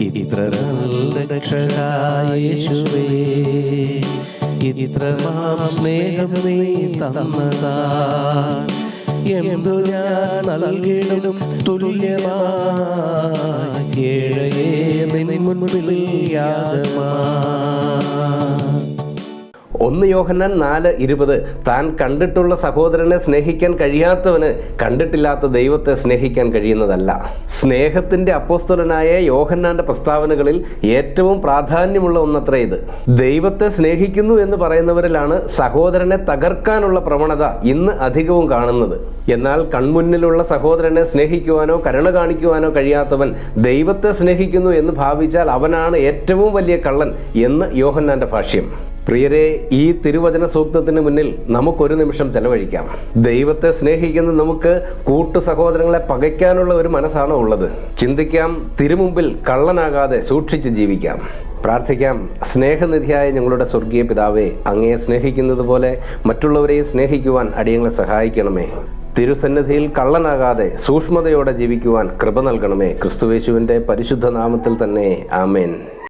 ഇത്ര നല്ല രക്ഷകായേശുവേ ഇത്രമാം സ്നേഹം നീ തന്നതാ. എന്തു ഞാൻ നൽകിടും തുല്യമായി ഏഴയേ നിൻ മുൻപിൽ യാതമാ ഒന്ന് യോഹന്നാൻ നാല് ഇരുപത്. താൻ കണ്ടിട്ടുള്ള സഹോദരനെ സ്നേഹിക്കാൻ കഴിയാത്തവന് കണ്ടിട്ടില്ലാത്ത ദൈവത്തെ സ്നേഹിക്കാൻ കഴിയുന്നതല്ല. സ്നേഹത്തിന്റെ അപ്പോസ്തലനായ യോഹന്നാന്റെ പ്രസ്താവനകളിൽ ഏറ്റവും പ്രാധാന്യമുള്ള ഒന്നത്ര ഇത്. ദൈവത്തെ സ്നേഹിക്കുന്നു എന്ന് പറയുന്നവരിലാണ് സഹോദരനെ തകർക്കാനുള്ള പ്രവണത ഇന്ന് അധികവും കാണുന്നത്. എന്നാൽ കൺമുന്നിലുള്ള സഹോദരനെ സ്നേഹിക്കുവാനോ കരുണ കാണിക്കുവാനോ കഴിയാത്തവൻ ദൈവത്തെ സ്നേഹിക്കുന്നു എന്ന് ഭാവിച്ചാൽ അവനാണ് ഏറ്റവും വലിയ കള്ളൻ എന്ന് യോഹന്നാന്റെ ഭാഷ്യം. പ്രിയരെ ഈ തിരുവചന സൂക്തത്തിന് മുന്നിൽ നമുക്കൊരു നിമിഷം ചെലവഴിക്കാം. ദൈവത്തെ സ്നേഹിക്കുന്ന നമുക്ക് കൂട്ടു സഹോദരങ്ങളെ പകയ്ക്കാനുള്ള ഒരു മനസ്സാണോ ഉള്ളത്. ചിന്തിക്കാം തിരുമുമ്പിൽ കള്ളനാകാതെ സൂക്ഷിച്ച് ജീവിക്കാം. പ്രാർത്ഥിക്കാം സ്നേഹനിധിയായ ഞങ്ങളുടെ സ്വർഗീയ പിതാവേ അങ്ങയെ സ്നേഹിക്കുന്നത് പോലെ മറ്റുള്ളവരെയും സ്നേഹിക്കുവാൻ അടിയങ്ങളെ സഹായിക്കണമേ. തിരുസന്നിധിയിൽ കള്ളനാകാതെ സൂക്ഷ്മതയോടെ ജീവിക്കുവാൻ കൃപ നൽകണമേ. ക്രിസ്തുവേശുവിന്റെ പരിശുദ്ധ നാമത്തിൽ തന്നെ. ആമേൻ.